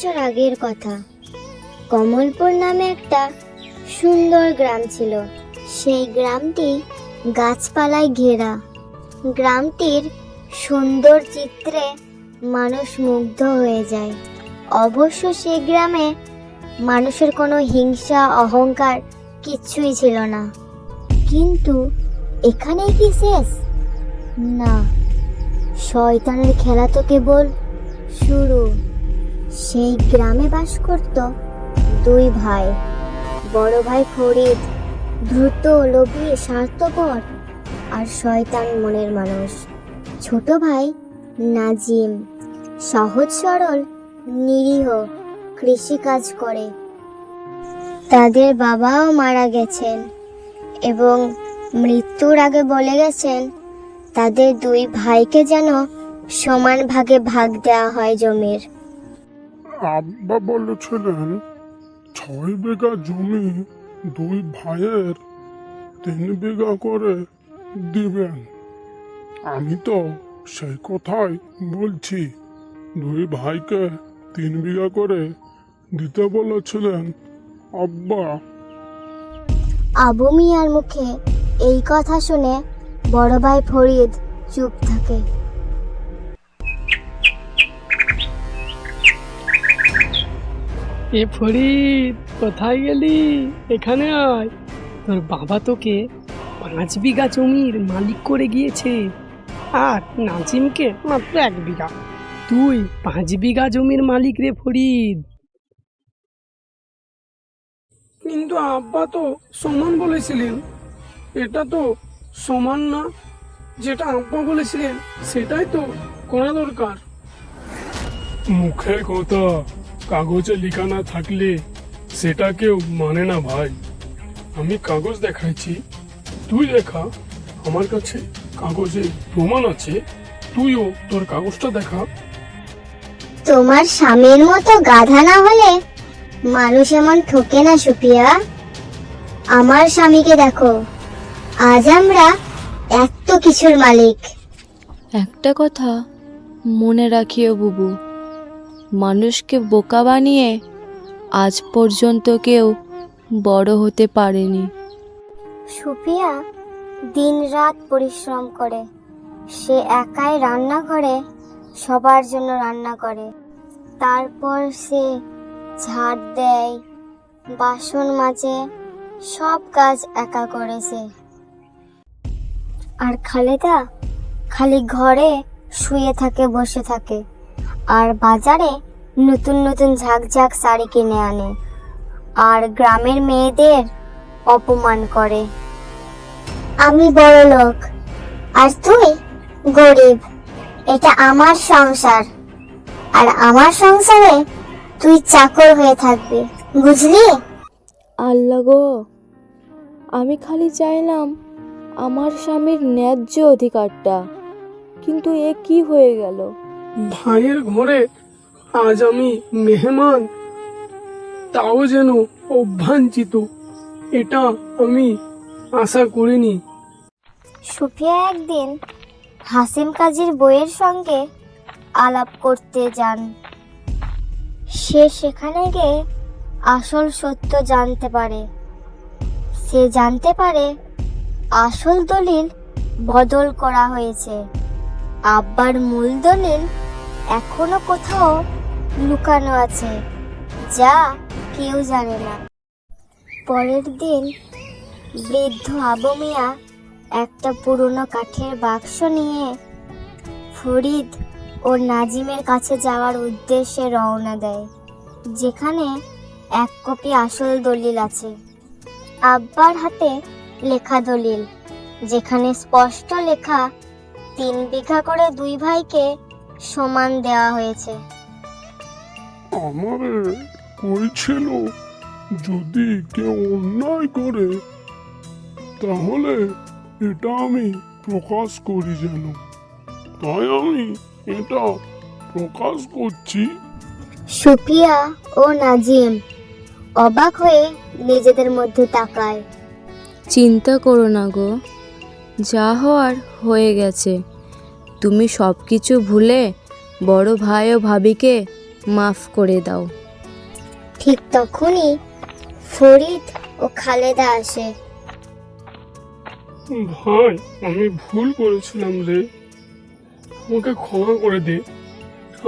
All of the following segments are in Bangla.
বছর আগের কথা। কমলপুর নামে একটা সুন্দর গ্রাম ছিল। সেই গ্রামটি গাছপালায় ঘেরা। গ্রামটির সুন্দর চিত্রে মানুষ মুগ্ধ হয়ে যায়। অবশ্য সেই গ্রামে মানুষের কোনো হিংসা, অহংকার কিচ্ছুই ছিল না। কিন্তু এখানেই কি শেষ? না। শয়তানের খেলা তো কেবল শুরু। সেই গ্রামে বাস করত দুই ভাই। বড় ভাই ফরিদ দ্রুত লোভী, স্বার্থপর আর শয়তান মনের মানুষ। ছোট ভাই নাজিম, সহজ, সরল, নিরীহ, কৃষিকাজ করে। তাদের বাবাও মারা গেছেন এবং মৃত্যুর আগে বলে গেছেন, তাদের দুই ভাইকে যেন সমান ভাগে ভাগ দেওয়া হয় জমির। আব্বা বলেছিলেন, ছয় বিঘা জমি দুই ভাইয়ের তিন বিঘা করে দিবেন। আমি তো সেই কথাই বলছি, দুই ভাইকে তিন বিঘা করে দিতে বলেছিলেন আব্বা। আবু মিয়ার মুখে এই কথা শুনে বড় ভাই ফরিদ চুপ থাকে। এ ফরিদ কোথায় গেলি? এখানে আয়। তোর বাবা তোকে পাঁচ বিঘা জমির মালিক করে গিয়েছে। আর নাজিমকে মাত্র এক বিঘা। তুই পাঁচ বিঘা জমির মালিক রে ফরিদ। কিন্তু আব্বা তো সমান বলেছিলেন। এটা তো সমান না যেটা আব্বা বলেছিলেন সেটাই তো করা দরকার। মুখের কথা। কাগজে লেখা না থাকলে সেটা কেউ মানে না ভাই। আমি কাগজ দেখাইছি তুই দেখা আমার কাছে কাগজে প্রমাণ আছে তুইও তোর কাগজটা দেখা। তোমার স্বামীর মতো গাধা না হলে মানুষ এমন ঠকে না সুপিয়া আমার স্বামীকে দেখো আজ আমরা এত কিছুর মালিক। একটা কথা মনে রাখিও বুবু মানুষকে বোকা বানিয়ে আজ পর্যন্ত কেউ বড় হতে পারেনি। সুপিয়া দিনরাত পরিশ্রম করে। সে একাই রান্না করে সবার জন্য রান্না করে। তারপর সে ঝাড় দেয়, বাসন মাজে, সব কাজ একা করেছে আর খালেদা খালি ঘরে শুয়ে থাকে, বসে থাকে। আর বাজারে নতুন নতুন ঝাঁকঝাঁক শাড়ি কিনে আনে। আর গ্রামের মেয়েদের অপমান করে। আমি বড় লোক, আর তুই গরিব। এটা আমার সংসার। আর আমার সংসারে তুই চাকর হয়ে থাকবি, বুঝলি? আল্লাহ গো, আমি খালি চাইলাম আমার স্বামীর ন্যায্য অধিকারটা। কিন্তু এ কি হয়ে গেল? ভাইয়ের ঘরে আজ আমি মেহমান। তাও যেন অভ্যাঞ্চিত, এটা আমি আশা করিনি। সুফিয়া একদিন হাসিম কাজীর বইয়ের সঙ্গে আলাপ করতে যান। সে সেখানে গিয়ে আসল সত্য জানতে পারে। সে জানতে পারে আসল দলিল বদল করা হয়েছে। আব্বার মূল দলিল এখনও কোথাও লুকানো আছে, যা কেউ জানে না। পরের দিন বৃদ্ধ আবু মিয়া একটা পুরনো কাঠের বাক্স নিয়ে ফরিদ ও নাজিমের কাছে যাওয়ার উদ্দেশ্যে রওনা দেয়, যেখানে এক কপি আসল দলিল আছে। আব্বার হাতে লেখা দলিল, যেখানে স্পষ্ট লেখা তিন বিঘা করে দুই ভাইকে সমান দেওয়া হয়েছে। আমারে কইছিল যদি কেউ অন্যায় করে তাহলে এটা আমি প্রকাশ করি যেন। তাই আমি এটা প্রকাশ করছি। সুপিয়া ও নাজিম অবাক হয়ে নিজেদের মধ্যে তাকায়। চিন্তা করো না গো। যা হওয়ার হয়ে গেছে। তুমি সব কিছু ভুলে বড় ভাই ও ভাবিকে মাফ করে দাও। ঠিক তখনই ফরিদ ও খালেদা আসে। ভাই আমি ভুল করেছিলাম রে। আমাকে ক্ষমা করে দে।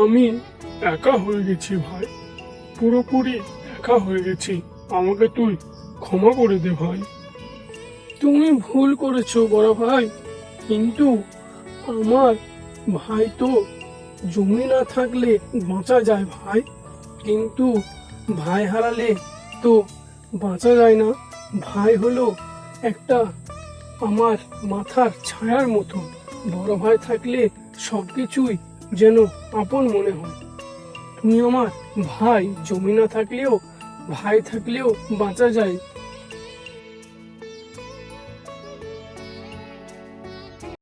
আমি একা হয়ে গেছি ভাই। পুরোপুরি একা হয়ে গেছি। আমাকে তুই ক্ষমা করে দে ভাই। তুমি ভুল করেছ, বড় ভাই। কিন্তু আমার ভাই তো জমি না থাকলে বাঁচা যায় ভাই। কিন্তু ভাই হারালে তো বাঁচা যায় না। ভাই হলো একটা আমার মাথার ছায়ার মতো। বড় ভাই থাকলে সব কিছুই যেন আপন মনে হয়। তুমি আমার ভাই, জমি না থাকলেও, ভাই থাকলেও বাঁচা যায়।